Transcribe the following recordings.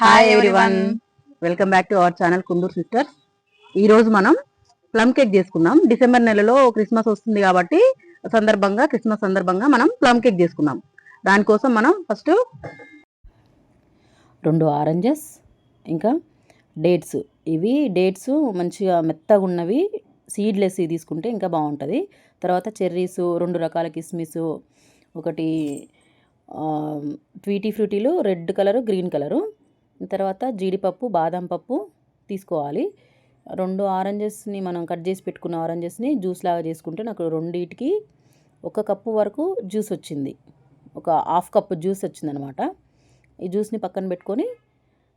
Hi everyone welcome back to our channel Kunduru sisters ఈ రోజు మనం ప్లమ్ కేక్ చేసుకున్నాం డిసెంబర్ నెలలో క్రిస్మస్ వస్తుంది కాబట్టి సందర్భంగా క్రిస్మస్ సందర్భంగా మనం ప్లమ్ కేక్ చేసుకున్నాం దానికోసం మనం ఫస్ట్ రెండు ఆరెంజెస్ ఇంకా డేట్స్ ఇవి డేట్స్ మంచిగా మెత్తగా ఉన్నవి సీడ్లెస్ తీసుకుంటే ఇంకా బాగుంటుంది. తర్వాత చెర్రీస్ రెండు రకాల కిస్మిస్ ఒకటి ట్వీటీ ఫ్రూటీలు రెడ్ కలరు గ్రీన్ కలరు తర్వాత జీడిపప్పు బాదం పప్పు తీసుకోవాలి. రెండు ఆరెంజెస్ని మనం కట్ చేసి పెట్టుకున్న ఆరెంజెస్ని జ్యూస్ లాగా చేసుకుంటే నాకు రెండింటికి ఒక కప్పు వరకు జ్యూస్ వచ్చింది. ఒక హాఫ్ కప్ జ్యూస్ వచ్చిందనమాట. ఈ జ్యూస్ని పక్కన పెట్టుకొని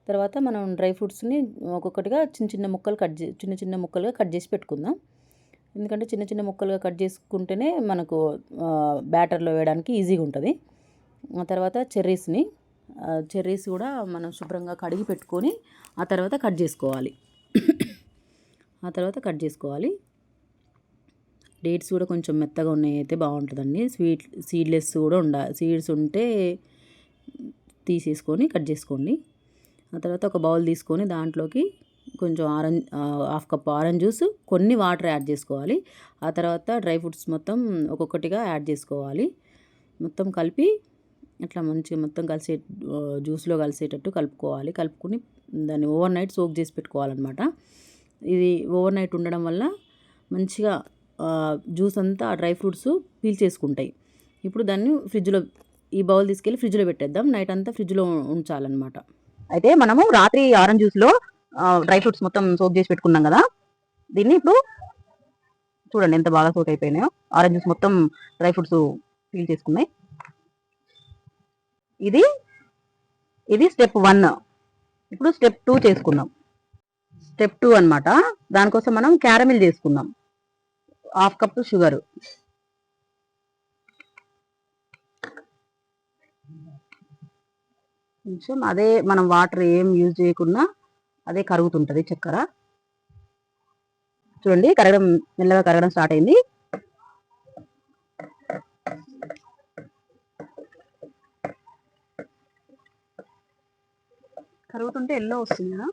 తర్వాత మనం డ్రై ఫ్రూట్స్ని ఒక్కొక్కటిగా చిన్న చిన్న ముక్కలు కట్ చే చిన్న చిన్న ముక్కలుగా కట్ చేసి పెట్టుకుందాం. ఎందుకంటే చిన్న చిన్న ముక్కలుగా కట్ చేసుకుంటేనే మనకు బ్యాటర్లో వేయడానికి ఈజీగా ఉంటుంది. ఆ తర్వాత చెర్రీస్ని చెర్రీస్ కూడా మనం శుభ్రంగా కడిగి పెట్టుకొని ఆ తర్వాత కట్ చేసుకోవాలి. ఆ తర్వాత కట్ చేసుకోవాలి. డేట్స్ కూడా కొంచెం మెత్తగా ఉన్నాయి అయితే బాగుంటుందండి. స్వీట్ సీడ్లెస్ కూడా ఉండాలి సీడ్స్ ఉంటే తీసేసుకొని కట్ చేసుకోండి. ఆ తర్వాత ఒక బౌల్ తీసుకొని దాంట్లోకి కొంచెం orange half cup orange juice కొన్ని వాటర్ యాడ్ చేసుకోవాలి. ఆ తర్వాత డ్రై ఫ్రూట్స్ మొత్తం ఒక్కొక్కటిగా యాడ్ చేసుకోవాలి. మొత్తం కలిపి ఇట్లా మంచిగా మొత్తం కలిసే జ్యూస్లో కలిసేటట్టు కలుపుకోవాలి. కలుపుకొని దాన్ని ఓవర్ నైట్ సోక్ చేసి పెట్టుకోవాలన్నమాట. ఇది ఓవర్ నైట్ ఉండడం వల్ల మంచిగా జ్యూస్ అంతా ఆ డ్రై ఫ్రూట్స్ పీల్చేసుకుంటాయి ఇప్పుడు దాన్ని ఫ్రిడ్జ్లో ఈ బౌల్ తీసుకెళ్ళి ఫ్రిడ్జ్లో పెట్టేద్దాం. నైట్ అంతా ఫ్రిడ్జ్లో ఉంచాలన్నమాట. అయితే మనము రాత్రి ఆరెంజ్ జ్యూస్లో డ్రై ఫ్రూట్స్ మొత్తం సోక్ చేసి పెట్టుకున్నాం కదా? దీన్ని ఇప్పుడు చూడండి ఎంత బాగా సోక్ అయిపోయినాయో. ఆరెంజ్ జ్యూస్ మొత్తం డ్రై ఫ్రూట్స్ ఫీల్ చేసుకున్నాయి. ఇది ఇది స్టెప్ వన్ ఇప్పుడు స్టెప్ టూ చేసుకుందాం. స్టెప్ టూ అన్నమాట. దానికోసం మనం క్యారమిల్ చేసుకుందాం హాఫ్ కప్ షుగర్ కొంచెం అదే మనం వాటర్ ఏం యూజ్ చేయకుండా అదే కరుగుతుంటుంది చక్కెర. చూడండి కరగడం మెల్లగా కరగడం స్టార్ట్ అయింది. కరుగుతుంటే ఎల్లో వస్తుంది కదా.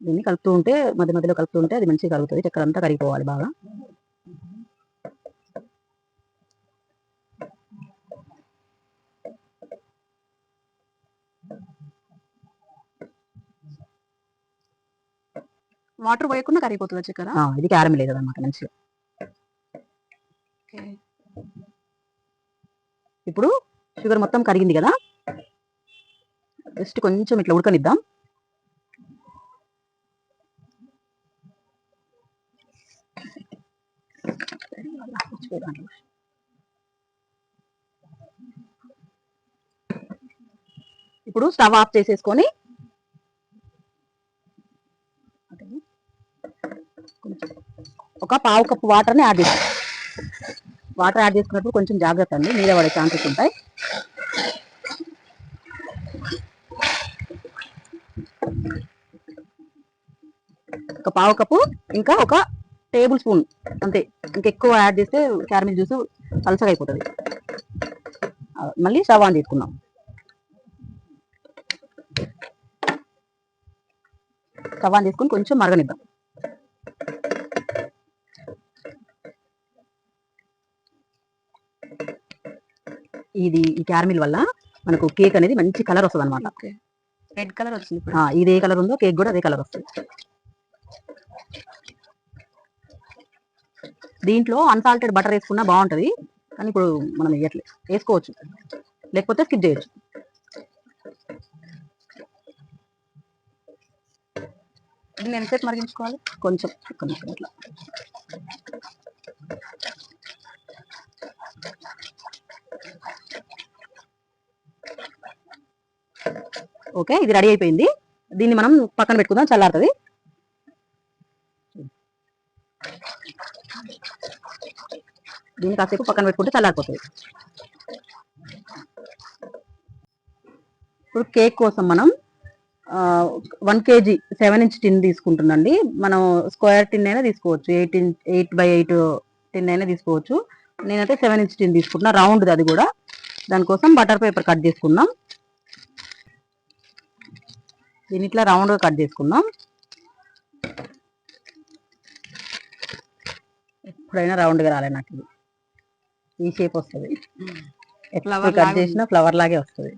దీన్ని కలుపుతూ ఉంటే మధ్య మధ్యలో కలుపుతూ ఉంటే అది మంచిగా కరుగుతుంది చక్కెర అంతా కరిగిపోవాలి బాగా. వాటర్ పోయకుండా కరిగిపోతుంది చక్కెర? ఇది క్యారమిల్ అనమాట మంచిగా. ఇప్పుడు షుగర్ మొత్తం కరిగింది కదా. జస్ట్ కొంచెం ఇట్లా ఉడకనిద్దాం. ఇప్పుడు స్టవ్ ఆఫ్ చేసేసుకొని ఒక పావు కప్పు వాటర్ని యాడ్ చేస్తాం. వాటర్ యాడ్ చేసుకున్నప్పుడు కొంచెం జాగ్రత్త అండి. మీద పడే ఛాన్సెస్ ఉంటాయి. ఒక పావు కప్పు ఇంకా ఒక టేబుల్ స్పూన్ అంతే. ఇంకెక్కువ యాడ్ చేస్తే క్యారమిల్ జ్యూస్ పలసగా అయిపోతుంది. మళ్ళీ స్టవ్ ఆన్ తీసుకుందాం స్టవ్ ఆన్ కొంచెం మరగనిద్దాం. ఇది ఈ క్యారమిల్ వల్ల మనకు కేక్ అనేది మంచి కలర్ వస్తుంది అనమాట రెడ్ కలర్ వచ్చింది ఇప్పుడు. ఇది ఏ కలర్ ఉందో కేక్ కూడా అదే కలర్ వస్తుంది. దీంట్లో అన్సాల్టెడ్ బటర్ వేసుకున్నా బాగుంటది. కానీ ఇప్పుడు మనం వేయట్లేదు వేసుకోవచ్చు? లేకపోతే స్కిప్ చేయొచ్చు. దీన్ని ఎంతసేపు మరిగించుకోవాలి? కొంచెం ఒక్క నిమిషం ఓకే ఇది రెడీ అయిపోయింది. దీన్ని మనం పక్కన పెట్టుకుందాం చల్లారుతుంది. దీన్ని కాసేపు పక్కన పెట్టుకుంటే చల్లారిపోతుంది. ఇప్పుడు కేక్ కోసం మనం one KG seven inch tin తీసుకుంటుందండి. మనం స్క్వేర్ టిన్ అయినా తీసుకోవచ్చు eight inch eight by eight tin అయినా తీసుకోవచ్చు. నేనైతే సెవెన్ ఇంచ్ టిన్ తీసుకుంటున్నా రౌండ్ది అది కూడా. దానికోసం బటర్ పేపర్ కట్ చేసుకున్నాం దీని ఇట్లా రౌండ్గా కట్ చేసుకుందాం. ఎప్పుడైనా రౌండ్గా రాలే నాకు ఇది. ఈ షేప్ వస్తుంది. ఎప్పుడు కట్ చేసినా ఫ్లవర్ లాగే వస్తుంది.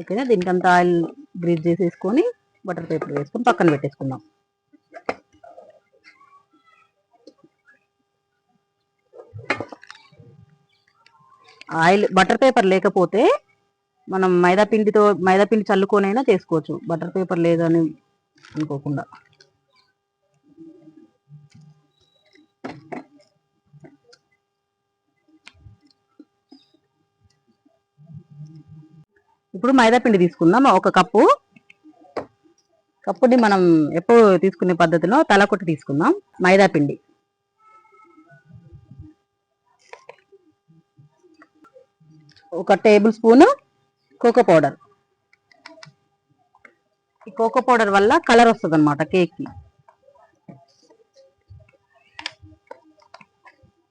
ఓకేనా? దీనికి అంత ఆయిల్ గ్రీజ్ చేసేసుకొని బటర్ పేపర్ వేసుకొని పక్కన పెట్టేసుకుందాం. ఆయిల్ బటర్ పేపర్ లేకపోతే మనం మైదా పిండితో మైదా పిండి చల్లుకొనైనా చేసుకోవచ్చు. బటర్ పేపర్ లేదని అనుకోకుండా. ఇప్పుడు మైదా పిండి తీసుకుందాం. ఒక కప్పు. కప్పుని మనం ఎప్పుడు తీసుకునే పద్ధతిలో తలకొట్టి తీసుకుందాం. మైదా పిండి. ఒక టేబుల్ స్పూన్ కోకో పౌడర్ ఈ కోకో పౌడర్ వల్ల కలర్ వస్తుంది అనమాట కేక్కి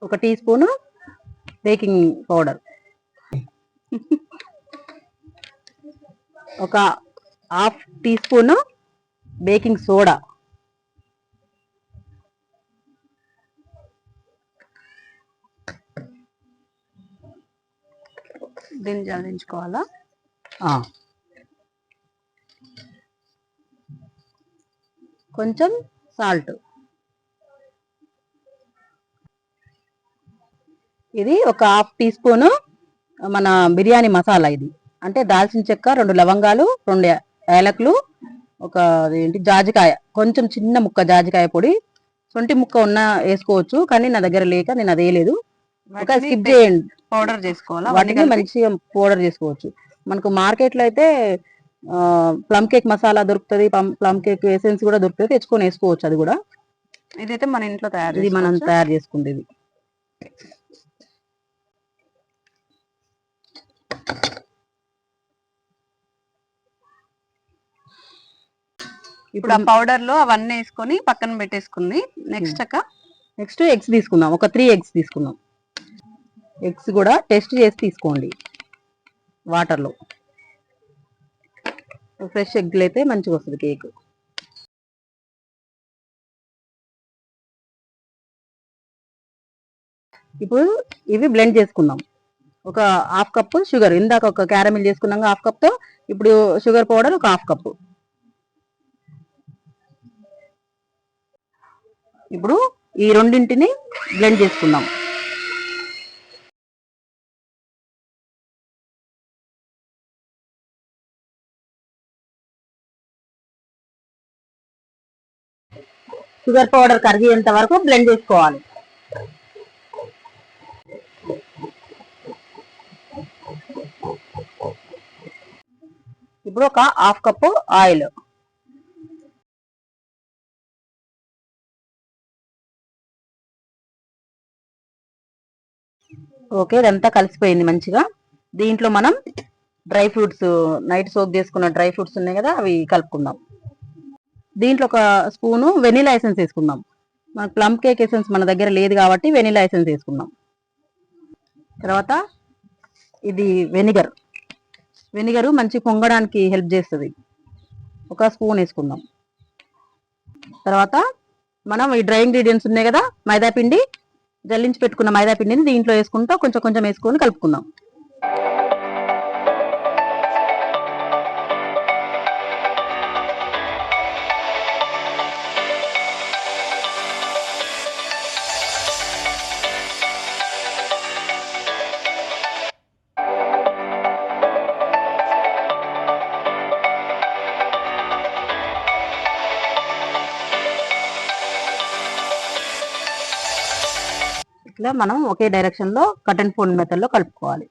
ఒక టీ స్పూను బేకింగ్ పౌడర్ ఒక half teaspoon baking soda దీన్ని జల్లించుకోవాలా కొంచెం సాల్ట్. ఇది ఒక హాఫ్ టీ స్పూన్ మన బిర్యానీ మసాలా ఇది. అంటే దాల్చిన చెక్క రెండు లవంగాలు రెండు ఏలకులు ఒక ఏంటి జాజికాయ కొంచెం చిన్న ముక్క జాజికాయ పొడి. సొంటి ముక్క ఉన్నా వేసుకోవచ్చు కానీ నా దగ్గర లేక నేను అది వేయలేదు. ఒక స్కిప్ చేయండి. పౌడర్ చేసుకోవాలా? వాటిని మంచిగా పౌడర్ చేసుకోవచ్చు. మనకు మార్కెట్లో అయితే ప్లమ్ కేక్ మసాలా దొరుకుతుంది ప్లమ్ కేక్ ఎసెన్స్ కూడా దొరుకుతుంది తెచ్చుకొని వేసుకోవచ్చు అది కూడా. ఇదైతే మన ఇంట్లో తయారు ఇది మనం? తయారు చేసుకుంది ఇప్పుడు ఆ పౌడర్లో అవన్నీ వేసుకొని పక్కన పెట్టేసుకుంది. నెక్స్ట్ అక్క? నెక్స్ట్ ఎగ్స్ తీసుకుందాం. ఒక త్రీ ఎగ్స్ తీసుకుందాం. ఎగ్స్ కూడా టెస్ట్ చేసి తీసుకోండి. వాటర్లో. ఫ్రెష్ ఎగ్లు అయితే మంచిగా వస్తుంది కేక్. ఇప్పుడు ఇవి బ్లెండ్ చేసుకుందాం. ఒక హాఫ్ కప్ షుగర్ ఇందాక ఒక క్యారమిల్ చేసుకున్నాం హాఫ్ కప్తో ఇప్పుడు షుగర్ పౌడర్ ఒక హాఫ్ కప్ ఇప్పుడు ఈ రెండింటిని బ్లెండ్ చేసుకుందాం. షుగర్ పౌడర్ కరిగేంత వరకు బ్లెండ్ చేసుకోవాలి. ఇప్పుడు ఒక హాఫ్ కప్ ఆయిల్. ఓకే ఇదంతా కలిసిపోయింది మంచిగా. దీంట్లో మనం డ్రై ఫ్రూట్స్ నైట్ సోక్ చేసుకున్న డ్రై ఫ్రూట్స్ ఉన్నాయి కదా అవి కలుపుకుందాం. దీంట్లో ఒక స్పూను వెనీలా ఎసెన్స్ వేసుకుందాం. మన ప్లమ్ కేక్ ఎసెన్స్ మన దగ్గర లేదు కాబట్టి వెనీలా ఎసెన్స్ వేసుకుందాం. తర్వాత ఇది వెనిగర్. వెనిగర్ మంచి పొంగడానికి హెల్ప్ చేస్తుంది. ఒక స్పూన్ వేసుకుందాం. తర్వాత మనం ఈ డ్రై ఇంగ్రీడియంట్స్ ఉన్నాయి కదా మైదాపిండి జల్లించి పెట్టుకున్న మైదాపిండిని దీంట్లో వేసుకుంటూ కొంచెం కొంచెం వేసుకొని కలుపుకుందాం. ఇట్లా మనం ఒకే డైరెక్షన్లో కట్ అండ్ ఫోల్డ్ మెథడ్లో కలుపుకోవాలి.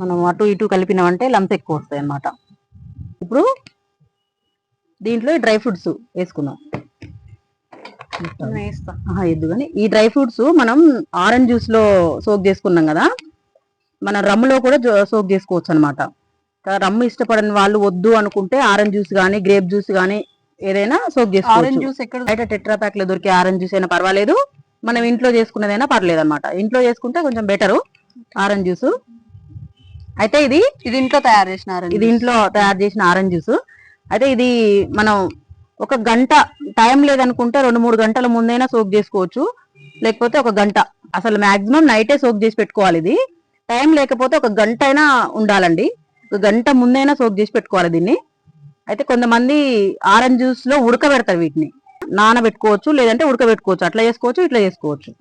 మనం అటు ఇటు కలిపినామంటే లంప్స్ ఎక్కువ వస్తాయి అన్నమాట. ఇప్పుడు దీంట్లో డ్రై ఫ్రూట్స్ వేసుకుందాం. ఎద్దు కానీ ఈ డ్రై ఫ్రూట్స్ మనం ఆరెంజ్ జ్యూస్లో సోక్ చేసుకున్నాం కదా మన రమ్ములో కూడా సోక్ చేసుకోవచ్చు అనమాట రమ్ము ఇష్టపడని వాళ్ళు వద్దు అనుకుంటే ఆరెంజ్ జ్యూస్ కానీ గ్రేప్ జ్యూస్ కానీ ఏదైనా సోక్ ఆరెంజ్ చేసుకోవచ్చు జ్యూస్ ఎక్కడ బయట టెట్రా ప్యాక్లో దొరికే ఆరెంజ్ జ్యూస్ అయినా పర్వాలేదు. మనం ఇంట్లో చేసుకున్నదైనా పర్లేదు అనమాట ఇంట్లో చేసుకుంటే కొంచెం బెటర్ ఆరెంజ్ జ్యూస్ అయితే ఇది ఇది ఇంట్లో తయారు చేసిన ఆరెంజ్ ఇది ఇంట్లో తయారు చేసిన ఆరెంజ్ జ్యూస్ అయితే ఇది మనం ఒక గంట టైం లేదనుకుంటే రెండు మూడు గంటల ముందైనా సోక్ చేసుకోవచ్చు. లేకపోతే ఒక గంట. అసలు మాక్సిమం నైటే సోక్ చేసి పెట్టుకోవాలి ఇది. టైం లేకపోతే ఒక గంట అయినా ఉండాలండి. ఒక గంట ముందైనా సోక్ చేసి పెట్టుకోవాలి దీన్ని. అయితే కొంతమంది ఆరెంజ్ జ్యూస్లో ఉడకబెడతారు వీటిని. నానబెట్టుకోవచ్చు లేదంటే ఉడకబెట్టుకోవచ్చు. అట్లా చేసుకోవచ్చు ఇట్లా చేసుకోవచ్చు.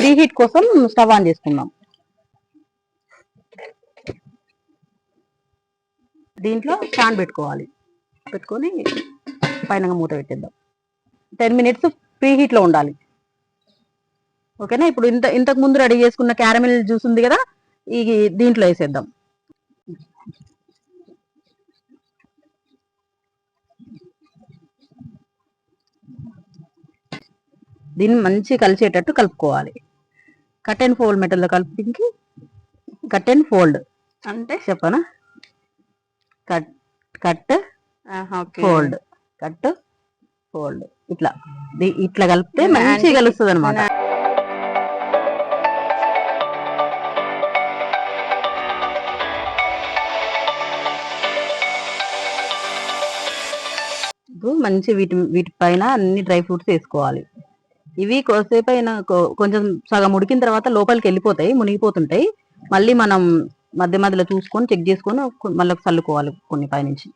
ప్రీ హీట్ కోసం స్టవ్ ఆన్ చేసుకుందాం. దీంట్లో ఫ్యాన్ పెట్టుకోవాలి. పెట్టుకొని పైన మూత పెట్టేద్దాం. టెన్ మినిట్స్ ప్రీ హీట్లో ఉండాలి. ఓకేనా? ఇప్పుడు ఇంత ఇంతకు ముందు రెడీ చేసుకున్న క్యారమిల్ జ్యూస్ ఉంది కదా ఈ దీంట్లో వేసేద్దాం. దీన్ని మంచి కలిసేటట్టు కలుపుకోవాలి. కట్ అండ్ ఫోల్డ్ మెటల్ కలిపి కట్ అండ్ ఫోల్డ్. అంటే? చెప్పనా? Cut cut fold. Cut fold ఇట్లా. ఇట్లా కలిపితే మంచిగా కలుస్తుంది అనమాట ఇప్పుడు మంచి వీటి వీటి పైన అన్ని డ్రై ఫ్రూట్స్ వేసుకోవాలి. ఇవి కొద్దిసేపు అయినా కొంచెం సగం ఉడికిన తర్వాత లోపలికి వెళ్ళిపోతాయి మునిగిపోతుంటాయి. మళ్ళీ మనం మధ్య మధ్యలో చూసుకొని చెక్ చేసుకొని మళ్ళీ చల్లుకోవాలి కొన్ని పైనుంచి.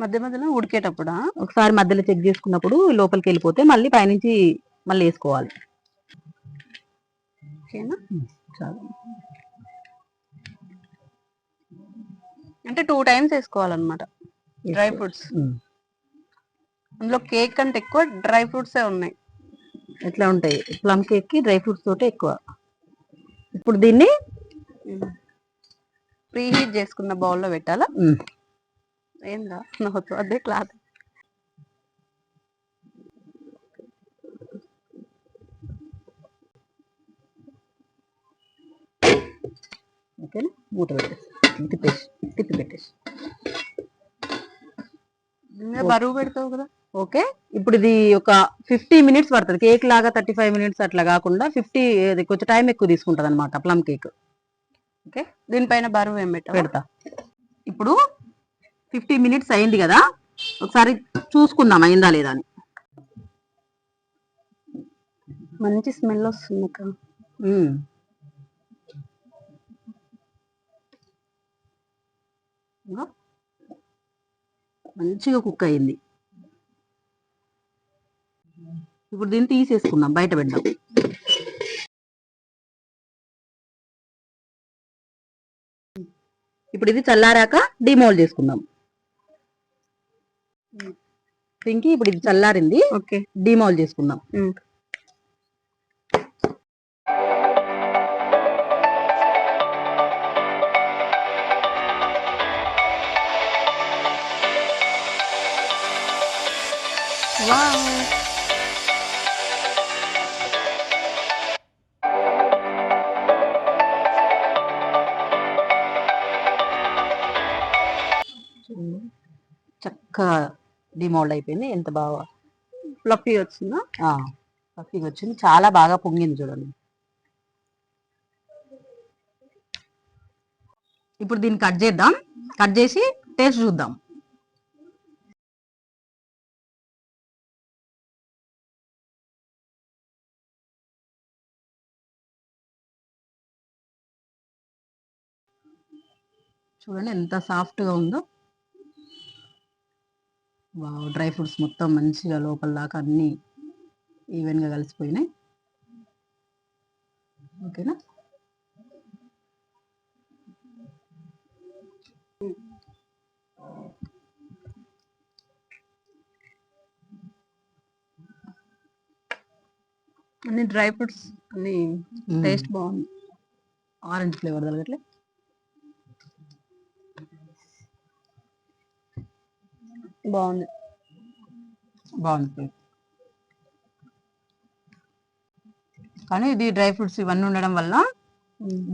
మధ్య మధ్యలో ఉడికేటప్పుడా? ఒకసారి మధ్యలో చెక్ చేసుకున్నప్పుడు లోపలికి వెళ్ళిపోతే మళ్ళీ పైనుంచి మళ్ళీ వేసుకోవాలి. ఓకేనా? చాలు. అంటే టూ టైమ్స్ వేసుకోవాలన్నమాట. Dry fruits. అందులో కేక్ కంటే ఎక్కువ డ్రై ఫ్రూట్స్ ఉన్నాయి. ఎట్లా ఉంటాయి? ప్లమ్ కేక్కి డ్రై ఫ్రూట్స్ తోటే ఎక్కువ. ఇప్పుడు దీన్ని ప్రీ హీట్ చేసుకున్న బౌల్లో పెట్టాలా? ఏందా? నవ్వుతూ అదే క్లాత్. ఓకేనా? మూత పెట్టేసి తిప్పేసి తిప్పి పెట్టేసి బరువు పెడతావు కదా? ఓకే? ఇప్పుడు ఇది ఒక ఫిఫ్టీ మినిట్స్ పడుతుంది. కేక్ లాగా థర్టీ ఫైవ్ మినిట్స్ అట్లా కాకుండా ఫిఫ్టీ కొంచెం టైం ఎక్కువ తీసుకుంటది అనమాట ప్లమ్ కేక్. ఓకే? దీనిపైన బరువు ఏం పెట్టావు? పెడతా. ఇప్పుడు ఫిఫ్టీ మినిట్స్ అయింది కదా ఒకసారి చూసుకుందాం అయిందా లేదా అని. మంచి స్మెల్ వస్తుంది అక్క. మంచిగా కుక్ అయింది. ఇప్పుడు దీన్ని తీసేసుకుందాం బయట పెడదాం. ఇప్పుడు ఇది చల్లారాక డిమోల్డ్ చేసుకుందాం. పింకి ఇప్పుడు ఇది చల్లారింది. ఓకే. డిమోల్డ్ చేసుకుందాం. చక్కగా డిమోల్డ్ అయిపోయింది. ఎంత బాగా ఫ్లఫీ వచ్చిందా? పఫీగా వచ్చింది. చాలా బాగా పొంగింది చూడండి. ఇప్పుడు దీన్ని కట్ చేద్దాం. కట్ చేసి టేస్ట్ చూద్దాం. చూడండి ఎంత సాఫ్ట్గా ఉందో. డ్రై ఫ్రూట్స్ మొత్తం మంచిగా లోపల దాకా అన్ని ఈవెన్గా కలిసిపోయినాయి. ఓకేనా? అన్ని డ్రై ఫ్రూట్స్ అన్ని టేస్ట్ బాగుంది. ఆరెంజ్ ఫ్లేవర్ తగ్గట్లే. బాగుంది. బాగుంది. కానీ ఇది డ్రై ఫ్రూట్స్ ఇవన్నీ ఉండడం వల్ల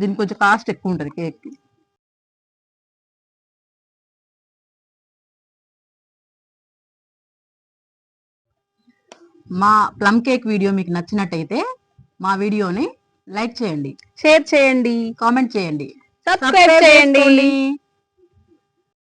దీనికి కొంచెం కాస్ట్ ఎక్కువ ఉంటుంది కేక్ మా ప్లమ్ కేక్ వీడియో మీకు నచ్చినట్టయితే మా వీడియోని లైక్ చేయండి. షేర్ చేయండి. కామెంట్ చేయండి. సబ్స్క్రైబ్ చేయండి.